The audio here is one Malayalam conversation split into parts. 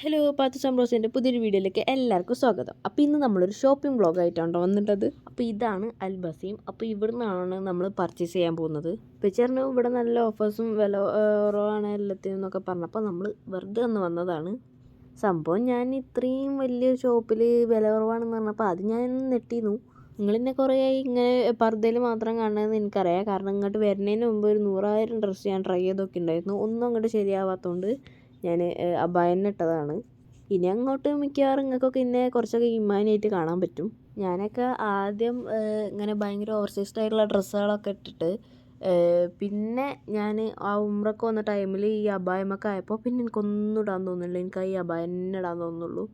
ഹലോ പാത്തു സംബ്രോസിന്റെ പുതിയൊരു വീഡിയോയിലേക്ക് എല്ലാവർക്കും സ്വാഗതം. അപ്പോൾ ഇന്ന് നമ്മളൊരു ഷോപ്പിംഗ് വ്ളോഗ് ആയിട്ടാണ് വന്നിട്ടത്. അപ്പോൾ ഇതാണ് അൽബസീം അപ്പോൾ ഇവിടുന്നാണ് നമ്മൾ പർച്ചേസ് ചെയ്യാൻ പോകുന്നത്. പിച്ചറിന് ഇവിടെ നല്ല ഓഫേഴ്സും വില കുറവാണ് എല്ലാത്തിനും എന്നൊക്കെ പറഞ്ഞപ്പോൾ നമ്മൾ വെറുതെ ഒന്ന് വന്നതാണ്. സംഭവം ഞാൻ ഇത്രയും വലിയ ഷോപ്പിൽ വില കുറവാണെന്ന് പറഞ്ഞപ്പോൾ അത് ഞാൻ നെട്ടിയിരുന്നു നിങ്ങളിന്നെ കുറേ ഇങ്ങനെ പർദ്ദയിൽ മാത്രം കാണുന്നതെന്ന് എനിക്കറിയാം. കാരണം ഇങ്ങോട്ട് വരുന്നതിന് മുമ്പ് ഒരു നൂറായിരം ഡ്രസ്സ് ഞാൻ ട്രൈ ചെയ്തൊക്കെ ഉണ്ടായിരുന്നു. ഒന്നും അങ്ങോട്ട് ശരിയാവാത്തതുകൊണ്ട് ഞാൻ ഇട്ടതാണ്. ഇനി അങ്ങോട്ട് മിക്കവാറും നിങ്ങൾക്കൊക്കെ ഇന്നെ കുറച്ചൊക്കെ ഇമ്മാനായിട്ട് കാണാൻ പറ്റും. ഞാനൊക്കെ ആദ്യം ഇങ്ങനെ ഭയങ്കര ഓവർ സൈസ്ഡ് ആയിട്ടുള്ള ഡ്രസ്സുകളൊക്കെ ഇട്ടിട്ട് പിന്നെ ഞാൻ ആ ഉമ്രൊക്കെ വന്ന ടൈമിൽ ഈ അബായമൊക്കെ ആയപ്പോൾ പിന്നെ എനിക്കൊന്നും ഇടാൻ തോന്നുന്നില്ല. എനിക്ക് ഈ അബായ തന്നെ ഇടാൻ തോന്നുന്നുള്ളൂ.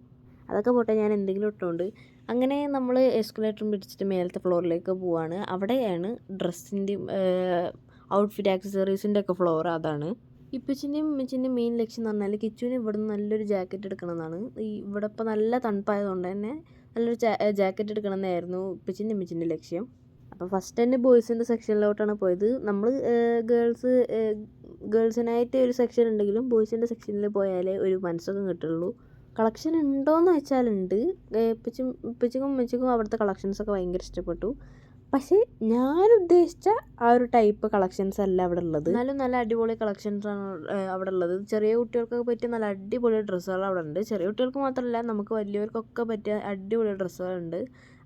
അതൊക്കെ പോട്ടെ ഞാൻ എന്തെങ്കിലും ഇട്ടുകൊണ്ട് അങ്ങനെ നമ്മൾ എസ്കുലേറ്ററും പിടിച്ചിട്ട് മേലത്തെ ഫ്ലോറിലേക്ക് പോവാണ്. അവിടെയാണ് ഡ്രസ്സിന്റെയും ഔട്ട്ഫിറ്റ് ആക്സസറീസിന്റെ ഒക്കെ ഫ്ലോർ അതാണ്. ഇപ്പച്ചിന്റെയും ഉമ്മച്ചിന്റെയും മെയിൻ ലക്ഷ്യം എന്ന് പറഞ്ഞാൽ കിച്ചുവിന് ഇവിടെ നിന്ന് നല്ലൊരു ജാക്കറ്റ് എടുക്കണമെന്നാണ്. ഈ ഇവിടെ ഇപ്പോൾ നല്ല തണുപ്പായതുകൊണ്ട് തന്നെ നല്ലൊരു ജാക്കറ്റ് എടുക്കണമെന്നായിരുന്നു ഇപ്പച്ചിന്റെ ഉമ്മച്ചിന്റെ ലക്ഷ്യം. അപ്പോൾ ഫസ്റ്റ് തന്നെ ബോയ്സിന്റെ സെക്ഷനിലോട്ടാണ് പോയത്. നമ്മൾ ഗേൾസ് ഗേൾസിനായിട്ട് ഒരു സെക്ഷൻ ഉണ്ടെങ്കിലും ബോയ്സിന്റെ സെക്ഷനിൽ പോയാലേ ഒരു മനസ്സൊക്കെ കിട്ടുള്ളൂ. കളക്ഷൻ ഉണ്ടോയെന്ന് വെച്ചാലുണ്ട്. ഇപ്പച്ചും ഇപ്പച്ചിക്കും ഉമ്മച്ചിക്കും അവിടുത്തെ കളക്ഷൻസൊക്കെ ഭയങ്കര ഇഷ്ടപ്പെട്ടു. പക്ഷേ ഞാൻ ഉദ്ദേശിച്ച ആ ഒരു ടൈപ്പ് കളക്ഷൻസ് അല്ല അവിടെ ഉള്ളത് എന്നാലും നല്ല അടിപൊളി കളക്ഷൻസ് ആണ് അവിടെ ഉള്ളത് ചെറിയ കുട്ടികൾക്കൊക്കെ പറ്റിയ നല്ല അടിപൊളി ഡ്രസ്സുകൾ അവിടെ ഉണ്ട് ചെറിയ കുട്ടികൾക്ക് മാത്രമല്ല നമുക്ക് വലിയവർക്കൊക്കെ പറ്റിയ അടിപൊളി ഡ്രസ്സുകളുണ്ട്.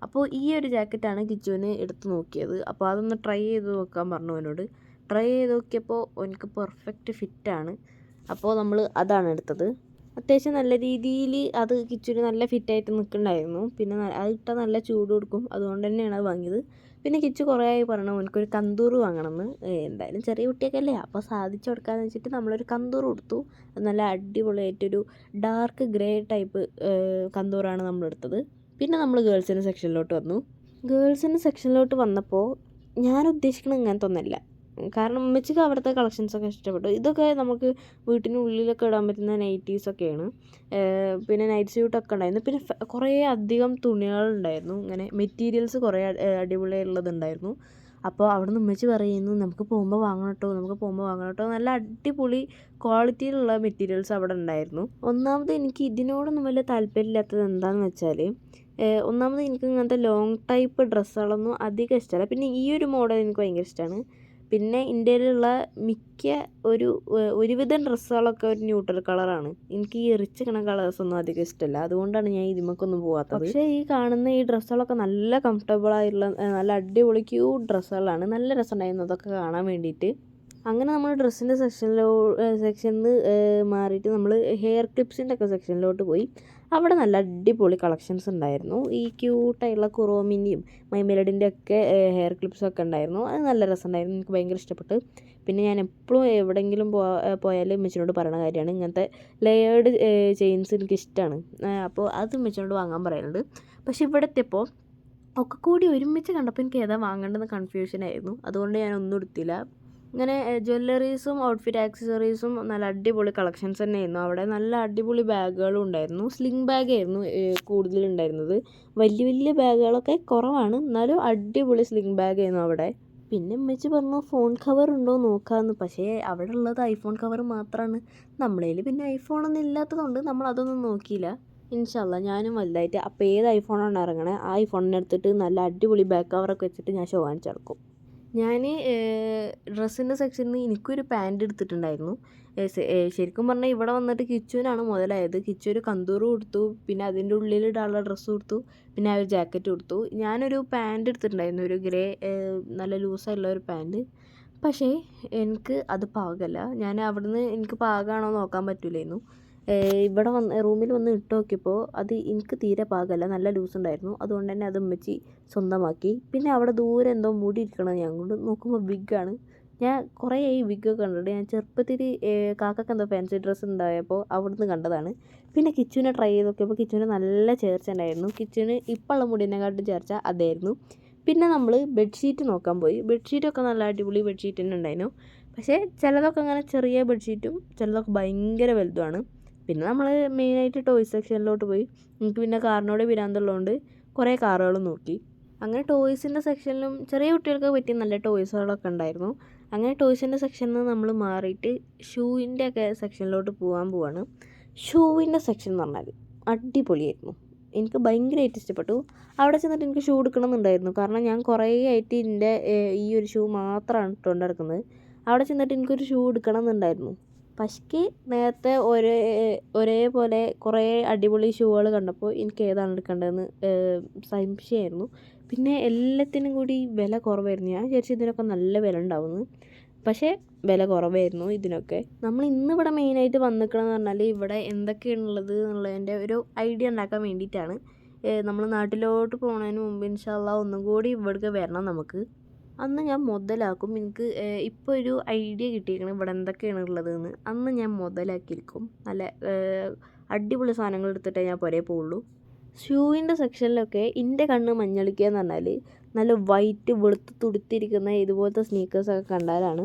അപ്പോൾ ഈ ഒരു ജാക്കറ്റാണ് കിച്ചുവിന് എടുത്ത് നോക്കിയത്. അപ്പോൾ അതൊന്ന് ട്രൈ ചെയ്ത് നോക്കാൻ പറഞ്ഞു അവനോട്. ട്രൈ ചെയ്ത് നോക്കിയപ്പോൾ എനിക്ക് പെർഫെക്റ്റ് ഫിറ്റാണ് അപ്പോൾ നമ്മൾ അതാണ് എടുത്തത്. അത്യാവശ്യം നല്ല രീതിയിൽ അത് കിച്ചുവിന് നല്ല ഫിറ്റായിട്ട് നിൽക്കുന്നുണ്ടായിരുന്നു. പിന്നെ അത് ഇട്ടാൽ നല്ല ചൂട് കൊടുക്കും. അതുകൊണ്ട് തന്നെയാണ് അത് വാങ്ങിയത്. പിന്നെ കിച്ചു കുറേ ആയി പറഞ്ഞു എനിക്കൊരു വാങ്ങണം വാങ്ങണമെന്ന്. എന്തായാലും ചെറിയ കുട്ടിയൊക്കെ അല്ലേ അപ്പോൾ സാധിച്ചു കൊടുക്കാമെന്ന് വെച്ചിട്ട് നമ്മളൊരു കന്തൂർ കൊടുത്തു. നല്ല അടിപൊളിയായിട്ടൊരു ഡാർക്ക് ഗ്രേ ടൈപ്പ് കന്തൂറാണ് നമ്മളെടുത്തത്. പിന്നെ നമ്മൾ ഗേൾസിന്റെ സെക്ഷനിലോട്ട് വന്നു. ഗേൾസിന്റെ സെക്ഷനിലോട്ട് വന്നപ്പോൾ ഞാൻ ഉദ്ദേശിക്കുന്നത് ഇങ്ങനത്തെ ഒന്നല്ല കാരണം ഉമ്മച്ചിക്ക് അവിടുത്തെ കളക്ഷൻസൊക്കെ ഇഷ്ടപ്പെട്ടു. ഇതൊക്കെ നമുക്ക് വീട്ടിനുള്ളിലൊക്കെ ഇടാൻ പറ്റുന്ന നൈറ്റീസൊക്കെയാണ് പിന്നെ നൈറ്റ് സ്യൂട്ടൊക്കെ ഉണ്ടായിരുന്നു. പിന്നെ കുറേ അധികം തുണികളുണ്ടായിരുന്നു ഇങ്ങനെ മെറ്റീരിയൽസ് കുറേ അടിപൊളിയുള്ളതുണ്ടായിരുന്നു അപ്പോൾ അവിടെ നിന്ന് ഉമ്മച്ചി പറയുന്നു നമുക്ക് പോകുമ്പോൾ വാങ്ങണം കേട്ടോ നമുക്ക് പോകുമ്പോൾ വാങ്ങണം കേട്ടോ നല്ല അടിപൊളി ക്വാളിറ്റിയിലുള്ള മെറ്റീരിയൽസ് അവിടെ ഉണ്ടായിരുന്നു. ഒന്നാമത് എനിക്ക് ഇതിനോടൊന്നും വലിയ താല്പര്യമില്ലാത്തത് എന്താണെന്ന് വെച്ചാൽ ഒന്നാമത് എനിക്ക് ഇങ്ങനത്തെ ലോങ് ടൈപ്പ് ഡ്രസ്സുകളൊന്നും അധികം ഇഷ്ടമല്ല. പിന്നെ ഈ ഒരു മോഡൽ എനിക്ക് ഭയങ്കര ഇഷ്ടമാണ് പിന്നെ ഇന്ത്യയിലുള്ള മിക്ക ഒരു ഒരുവിധം ഡ്രസ്സുകളൊക്കെ ഒരു ന്യൂട്രൽ കളറാണ് എനിക്ക് ഈ റിച്ച് കിണ കളേഴ്സ് ഒന്നും അധികം ഇഷ്ടമല്ല അതുകൊണ്ടാണ് ഞാൻ ഇതിമക്കൊന്നും പോകാത്തത് പക്ഷേ ഈ കാണുന്ന ഈ ഡ്രസ്സുകളൊക്കെ നല്ല കംഫർട്ടബിൾ ആയിട്ടുള്ള നല്ല അടിപൊളി ക്യൂട്ട് ഡ്രസ്സുകളാണ്. നല്ല രസമുണ്ടായിരുന്നു. അതൊക്കെ കാണാൻ വേണ്ടിയിട്ട്. അങ്ങനെ നമ്മൾ ഡ്രസ്സിന്റെ സെക്ഷനിലോ സെക്ഷനിൽ നിന്ന് മാറിയിട്ട് നമ്മൾ ഹെയർ ക്ലിപ്സിന്റെ ഒക്കെ സെക്ഷനിലോട്ട് പോയി. അവിടെ നല്ല അടിപൊളി കളക്ഷൻസ് ഉണ്ടായിരുന്നു. ഈ ക്യൂട്ടായിട്ടുള്ള കുറോമിന്റെയും മൈമെലഡിന്റെ ഒക്കെ ഹെയർ ക്ലിപ്സൊക്കെ ഉണ്ടായിരുന്നു. അത് നല്ല രസമുണ്ടായിരുന്നു. എനിക്ക് ഭയങ്കര ഇഷ്ടപ്പെട്ടു. പിന്നെ ഞാൻ എപ്പോഴും എവിടെയെങ്കിലും പോ പോയാൽ മെച്ചിനോട് പറയുന്ന കാര്യമാണ്. ഇങ്ങനത്തെ ലെയേർഡ് ചെയിൻസ് എനിക്ക് ഇഷ്ടമാണ് അപ്പോൾ അത് മെച്ചിനോട് വാങ്ങാൻ പറയുന്നുണ്ട് പക്ഷെ ഇവിടെ എത്തിയപ്പോൾ ഒക്കെ കൂടി ഒരുമിച്ച് കണ്ടപ്പോൾ എനിക്ക് ഏതാ വാങ്ങേണ്ടതെന്ന് കൺഫ്യൂഷനായിരുന്നു അതുകൊണ്ട് ഞാൻ ഒന്നും എടുത്തില്ല. ഇങ്ങനെ ജ്വല്ലറീസും ഔട്ട്ഫിറ്റ് ആക്സസറീസും നല്ല അടിപൊളി കളക്ഷൻസ് തന്നെയായിരുന്നു. അവിടെ നല്ല അടിപൊളി ബാഗുകളും ഉണ്ടായിരുന്നു. സ്ലിംഗ് ബാഗായിരുന്നു കൂടുതലുണ്ടായിരുന്നത്. വലിയ വലിയ ബാഗുകളൊക്കെ കുറവാണ്. എന്നാലും അടിപൊളി സ്ലിംഗ് ബാഗായിരുന്നു അവിടെ. പിന്നെ ഉമ്മച്ചി പറഞ്ഞു ഫോൺ കവർ ഉണ്ടോ നോക്കാമെന്ന് പക്ഷേ അവിടെ ഉള്ളത് ഐഫോൺ കവർ മാത്രമാണ് നമ്മളതിൽ പിന്നെ ഐഫോണൊന്നും ഇല്ലാത്തതുകൊണ്ട് നമ്മൾ അതൊന്നും നോക്കിയില്ല. ഇൻഷല്ല ഞാനും വലുതായിട്ട് അപ്പോൾ ഏത് ഐഫോണാണ് ഇറങ്ങണേ ആ ഐഫോണിനെ എടുത്തിട്ട് നല്ല അടിപൊളി ബാക്ക് കവറൊക്കെ വെച്ചിട്ട് ഞാൻ ഷോ കാണിച്ചിറക്കും ഞാൻ ഡ്രസ്സിന്റെ സെക്ഷനിൽ നിന്ന് എനിക്കൊരു പാന്റ് എടുത്തിട്ടുണ്ടായിരുന്നു. ശരിക്കും പറഞ്ഞാൽ ഇവിടെ വന്നിട്ട് കിച്ചുവിനാണ് മുതലായത്. കിച്ചു ഒരു കന്തൂർ കൊടുത്തു പിന്നെ അതിന്റെ ഉള്ളിൽ ഇടാനുള്ള ഡ്രസ്സ് കൊടുത്തു പിന്നെ ആ ഒരു ജാക്കറ്റ് കൊടുത്തു. ഞാനൊരു പാന്റ് എടുത്തിട്ടുണ്ടായിരുന്നു ഒരു ഗ്രേ നല്ല ലൂസായിട്ടുള്ള ഒരു പാന്റ് പക്ഷേ എനിക്ക് അത് പാകല്ല. ഞാൻ അവിടുന്ന് എനിക്ക് പാകാണോ നോക്കാൻ പറ്റില്ലായിരുന്നു ഇവിടെ വന്ന് റൂമിൽ വന്ന് ഇട്ട് നോക്കിയപ്പോൾ അത് എനിക്ക് തീരെ പാകമല്ല നല്ല ലൂസ് ഉണ്ടായിരുന്നു. അതുകൊണ്ട് തന്നെ അത് ഉമ്മച്ചി സ്വന്തമാക്കി. പിന്നെ അവിടെ ദൂരെ എന്തോ മൂടി ഇരിക്കണം ഞാൻ കൊണ്ട് നോക്കുമ്പോൾ വിഗാണ് ഞാൻ കുറേ ഈ വിഗ്ഗൊക്കെ കണ്ടിട്ട് ഞാൻ ചെറുപ്പത്തിൽ കാക്കക്ക് എന്തോ ഫാൻസി ഡ്രസ്സ് ഉണ്ടായപ്പോൾ അവിടുന്ന് കണ്ടതാണ്. പിന്നെ കിച്ചുവിനെ ട്രൈ ചെയ്ത് നോക്കിയപ്പോൾ കിച്ചുവിന് നല്ല ചേർച്ച ഉണ്ടായിരുന്നു. കിച്ചുവിന് ഇപ്പോഴുള്ള മുടിനെക്കാട്ടും ചേർച്ച അതായിരുന്നു. പിന്നെ നമ്മൾ ബെഡ്ഷീറ്റ് നോക്കാൻ പോയി. ബെഡ്ഷീറ്റൊക്കെ നല്ല അടിപൊളി ബെഡ്ഷീറ്റ് തന്നെ ഉണ്ടായിരുന്നു. പക്ഷേ ചിലതൊക്കെ അങ്ങനെ ചെറിയ ബെഡ്ഷീറ്റും ചിലതൊക്കെ ഭയങ്കര വലുതുമാണ്. പിന്നെ നമ്മൾ മെയിനായിട്ട് ടോയ് സെക്ഷനിലോട്ട് പോയി. എനിക്ക് പിന്നെ കാറിനോട് വിരാന്തുള്ളതുകൊണ്ട് കുറേ കാറുകൾ നോക്കി. അങ്ങനെ ടോയ്സിന്റെ സെക്ഷനിലും ചെറിയ കുട്ടികൾക്ക് പറ്റിയ നല്ല ടോയ്സുകളൊക്കെ ഉണ്ടായിരുന്നു. അങ്ങനെ ടോയ്സിന്റെ സെക്ഷനിൽ നിന്ന് നമ്മൾ മാറിയിട്ട് ഷൂവിന്റെ ഒക്കെ സെക്ഷനിലോട്ട് പോകാൻ പോവാണ്. ഷൂവിന്റെ സെക്ഷൻ എന്ന് പറഞ്ഞാൽ അടിപൊളിയായിരുന്നു. എനിക്ക് ഭയങ്കരമായിട്ട് ഇഷ്ടപ്പെട്ടു. അവിടെ ചെന്നിട്ട് എനിക്ക് ഷൂ എടുക്കണമെന്നുണ്ടായിരുന്നു. കാരണം ഞാൻ കുറേ ആയിട്ട് എന്റെ ഈ ഒരു ഷൂ മാത്രമാണ് ഇട്ടുകൊണ്ട് നടക്കുന്നത്. അവിടെ ചെന്നിട്ട് എനിക്കൊരു ഷൂ എടുക്കണം എന്നുണ്ടായിരുന്നു പക്ഷേ നേരത്തെ ഒരേ ഒരേപോലെ കുറേ അടിപൊളി ഷൂകൾ കണ്ടപ്പോൾ എനിക്ക് ഏതാണ് എടുക്കേണ്ടതെന്ന് സംശയമായിരുന്നു. പിന്നെ എല്ലാത്തിനും കൂടി വില കുറവായിരുന്നു. ഞാൻ വിചാരിച്ചു ഇതിനൊക്കെ നല്ല വില ഉണ്ടാവുമെന്ന്. പക്ഷേ വില കുറവായിരുന്നു ഇതിനൊക്കെ. നമ്മൾ ഇന്നിവിടെ മെയിനായിട്ട് വന്നിക്കണമെന്ന് പറഞ്ഞാൽ ഇവിടെ എന്തൊക്കെയാണുള്ളത് എന്നുള്ളതിന്റെ ഒരു ഐഡിയ ഉണ്ടാക്കാൻ വേണ്ടിയിട്ടാണ്. നമ്മൾ നാട്ടിലോട്ട് പോകുന്നതിന് മുമ്പ് ഇൻഷാല്ല ഒന്നും കൂടി ഇവിടേക്ക് വരണം നമുക്ക്. അന്ന് ഞാൻ മുതലാക്കും. എനിക്ക് ഇപ്പോൾ ഒരു ഐഡിയ കിട്ടിയിരിക്കണം ഇവിടെ എന്തൊക്കെയാണ് ഉള്ളതെന്ന്. അന്ന് ഞാൻ മുതലാക്കിയിരിക്കും. നല്ല അടിപൊളി സാധനങ്ങൾ എടുത്തിട്ടേ ഞാൻ പുരേ പോവുള്ളൂ. ഷൂവിന്റെ സെക്ഷനിലൊക്കെ എന്റെ കണ്ണ് മഞ്ഞളിക്കുക എന്ന് പറഞ്ഞാൽ നല്ല വൈറ്റ് വെളുത്ത് തുടുത്തിരിക്കുന്ന ഇതുപോലത്തെ സ്നീക്കേഴ്സൊക്കെ കണ്ടാലാണ്.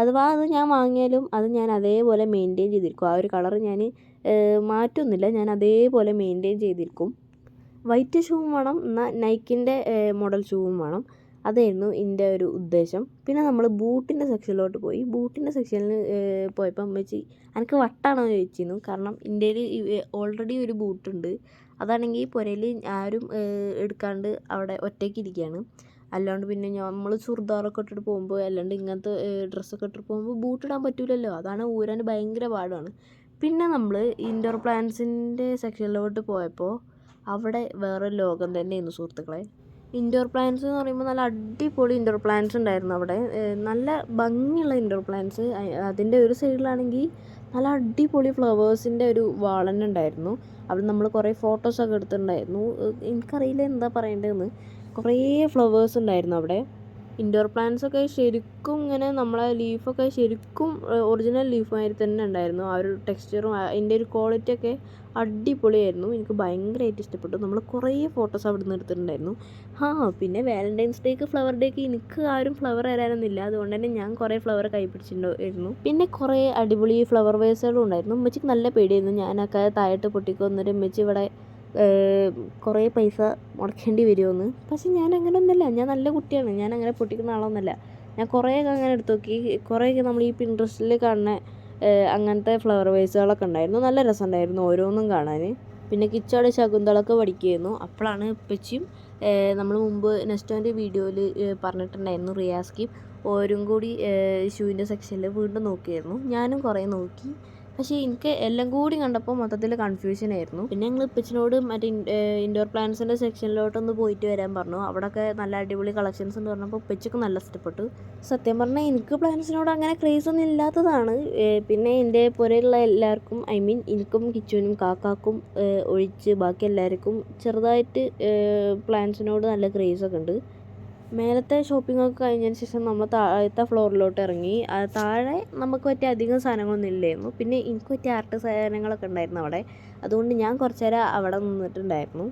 അഥവാ അത് ഞാൻ വാങ്ങിയാലും അത് ഞാൻ അതേപോലെ മെയിന്റെയിൻ ചെയ്തിരിക്കും. ആ ഒരു കളർ ഞാൻ മാറ്റൊന്നുമില്ല ഞാൻ അതേപോലെ മെയിന്റെയിൻ ചെയ്തിരിക്കും. വൈറ്റ് ഷൂവും വേണം. എന്നാൽ നൈക്കിന്റെ മോഡൽ ഷൂവും വേണം. അതായിരുന്നു എന്റെ ഒരു ഉദ്ദേശം. പിന്നെ നമ്മൾ ബൂട്ടിന്റെ സെക്ഷനിലോട്ട് പോയി. ബൂട്ടിന്റെ സെക്ഷനിൽ പോയപ്പോൾ അമ്മച്ചി എനിക്ക് വട്ടാണോ എന്ന് ചോദിച്ചിരുന്നു. കാരണം എന്റെ ഓൾറെഡി ഒരു ബൂട്ടുണ്ട്. അതാണെങ്കിൽ പുരയിൽ ആരും എടുക്കാണ്ട് അവിടെ ഒറ്റയ്ക്ക് ഇരിക്കുകയാണ് അല്ലാണ്ട് പിന്നെ നമ്മൾ ചുരിദാറൊക്കെ ഇട്ടിട്ട് പോകുമ്പോൾ അല്ലാണ്ട് ഇങ്ങനത്തെ ഡ്രസ്സൊക്കെ ഇട്ടിട്ട് പോകുമ്പോൾ ബൂട്ട് ഇടാൻ പറ്റില്ലല്ലോ അതാണ് ഊരാൻ ഭയങ്കര പാടാണ്. പിന്നെ നമ്മൾ ഇൻഡോർ പ്ലാന്റ്സിന്റെ സെക്ഷനിലോട്ട് പോയപ്പോൾ അവിടെ വേറെ ലോകം തന്നെയായിരുന്നു സുഹൃത്തുക്കളെ. ഇൻഡോർ പ്ലാന്റ്സ് എന്ന് പറയുമ്പോൾ നല്ല അടിപൊളി ഇൻഡോർ പ്ലാന്റ്സ് ഉണ്ടായിരുന്നു അവിടെ. നല്ല ഭംഗിയുള്ള ഇൻഡോർ പ്ലാന്റ്സ്. അതിന്റെ ഒരു സൈഡിലാണെങ്കിൽ നല്ല അടിപൊളി ഫ്ലവേഴ്സിന്റെ ഒരു വാളൻ ഉണ്ടായിരുന്നു. അവിടെ നമ്മൾ കുറേ ഫോട്ടോസൊക്കെ എടുത്തിട്ടുണ്ടായിരുന്നു. എനിക്കറിയില്ല എന്താ പറയേണ്ടതെന്ന്. കുറേ ഫ്ലവേഴ്സ് ഉണ്ടായിരുന്നു അവിടെ. ഇൻഡോർ പ്ലാന്റ്സ് ഒക്കെ ശരിക്കും ഇങ്ങനെ നമ്മളെ ലീഫൊക്കെ ശരിക്കും ഒറിജിനൽ ലീഫ് മാതിരി തന്നെ ഉണ്ടായിരുന്നു. ആ ഒരു ടെക്സ്ചറും അതിന്റെ ഒരു ക്വാളിറ്റിയൊക്കെ അടിപൊളിയായിരുന്നു. എനിക്ക് ഭയങ്കരമായിട്ട് ഇഷ്ടപ്പെട്ടു. നമ്മൾ കുറേ ഫോട്ടോസ് അവിടെ നിന്ന് എടുത്തിട്ടുണ്ടായിരുന്നു. ആ പിന്നെ വാലന്റൈൻസ് ഡേക്ക് ഫ്ലവർ ഡേക്ക് എനിക്ക് ആരും ഫ്ലവർ തരാനൊന്നുമില്ല. അതുകൊണ്ട് തന്നെ ഞാൻ കുറേ ഫ്ലവർ കൈ പിടിച്ചിട്ടുണ്ടായിരുന്നു പിന്നെ കുറേ അടിപൊളി ഫ്ലവർ വേസുകളും ഉണ്ടായിരുന്നു. ഉമ്മച്ചിക്ക് നല്ല പേടിയായിരുന്നു. ഞാനൊക്കെ താഴോട്ട് പൊട്ടിക്കൊന്നൊരു ഉമ്മച്ചി ഇവിടെ കുറേ പൈസ മുടക്കേണ്ടി വരുമെന്ന്. പക്ഷെ ഞാൻ അങ്ങനെ ഒന്നുമല്ല ഞാൻ നല്ല കുട്ടിയാണ്. ഞാൻ അങ്ങനെ പൊട്ടിക്കുന്ന ആളൊന്നുമല്ല ഞാൻ കുറേയൊക്കെ അങ്ങനെ എടുത്ത് നോക്കി. കുറേയൊക്കെ നമ്മൾ ഈ പിൻട്രസ്റ്റിൽ കാണുന്ന അങ്ങനത്തെ ഫ്ലവർ വേസുകളൊക്കെ ഉണ്ടായിരുന്നു. നല്ല രസമുണ്ടായിരുന്നു ഓരോന്നും കാണാൻ. പിന്നെ കിച്ചോടെ ശകുന്തളൊക്കെ പഠിക്കുമായിരുന്നു അപ്പോഴാണ് ഇപ്പച്ചും നമ്മൾ മുമ്പ് നെസ്റ്റോന്റെ വീഡിയോയിൽ പറഞ്ഞിട്ടുണ്ടായിരുന്നു റിയാസ്കിയും ഓരും കൂടി ഷൂവിന്റെ സെക്ഷനിൽ വീണ്ടും നോക്കിയായിരുന്നു. ഞാനും കുറേ നോക്കി. പക്ഷേ എനിക്ക് എല്ലാം കൂടി കണ്ടപ്പോൾ മൊത്തത്തിൽ കൺഫ്യൂഷൻ ആയിരുന്നു. പിന്നെ ഞങ്ങൾ ഇപ്പച്ചിനോട് മറ്റേ ഇൻഡോർ പ്ലാന്റ്സിന്റെ സെക്ഷനിലോട്ടൊന്ന് പോയിട്ട് വരാൻ പറഞ്ഞു. അവിടെയൊക്കെ നല്ല അടിപൊളി കളക്ഷൻസ് എന്ന് പറഞ്ഞപ്പോൾ ഉപ്പച്ചക്ക് നല്ല ഇഷ്ടപ്പെട്ടു. സത്യം പറഞ്ഞാൽ എനിക്ക് പ്ലാന്റ്സിനോട് അങ്ങനെ ക്രേസ് ഒന്നും ഇല്ലാത്തതാണ്. പിന്നെ എന്റെ പുരയിലുള്ള എല്ലാവർക്കും ഐ മീൻ എനിക്കും കിച്ചുവിനും കാക്കാക്കും ഒഴിച്ച് ബാക്കി എല്ലാവർക്കും ചെറുതായിട്ട് പ്ലാന്റ്സിനോട് നല്ല ക്രേസൊക്കെ ഉണ്ട്. മേലത്തെ ഷോപ്പിംഗ് ഒക്കെ കഴിഞ്ഞതിന് ശേഷം നമ്മൾ താഴത്തെ ഫ്ലോറിലോട്ട് ഇറങ്ങി. താഴെ നമുക്ക് പറ്റിയ അധികം സാധനങ്ങളൊന്നും ഇല്ലായിരുന്നു. പിന്നെ എനിക്ക് പറ്റിയ ആർട്ട് സാധനങ്ങളൊക്കെ ഉണ്ടായിരുന്നു അവിടെ. അതുകൊണ്ട് ഞാൻ കുറച്ച് നേരം അവിടെ നിന്നിട്ടുണ്ടായിരുന്നു.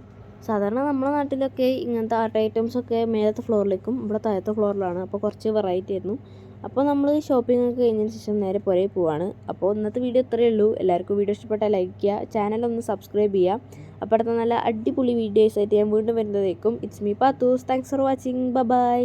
സാധാരണ നമ്മുടെ നാട്ടിലൊക്കെ ഇങ്ങനത്തെ ആർട്ട് ഐറ്റംസ് ഒക്കെ മേലത്തെ ഫ്ലോറിലേക്കും ഇവിടെ താഴത്തെ ഫ്ലോറിലാണ് അപ്പോൾ കുറച്ച് വെറൈറ്റി ആയിരുന്നു. അപ്പോൾ നമ്മൾ ഷോപ്പിംഗ് ഒക്കെ കഴിഞ്ഞതിന് ശേഷം നേരെ പുറകെ പോവാണ്. അപ്പോൾ ഇന്നത്തെ വീഡിയോ ഇത്രയേ ഉള്ളൂ. എല്ലാവർക്കും വീഡിയോ ഇഷ്ടപ്പെട്ടാൽ ലൈക്ക് ചെയ്യുക. ചാനൽ ഒന്ന് സബ്സ്ക്രൈബ് ചെയ്യുക. അപ്പോൾ അടുത്ത നല്ല അടിപൊളി വീഡിയോസ് ആയിട്ട് ഞാൻ വീണ്ടും വരുന്നതേക്കും it's me Pathus thanks for watching bye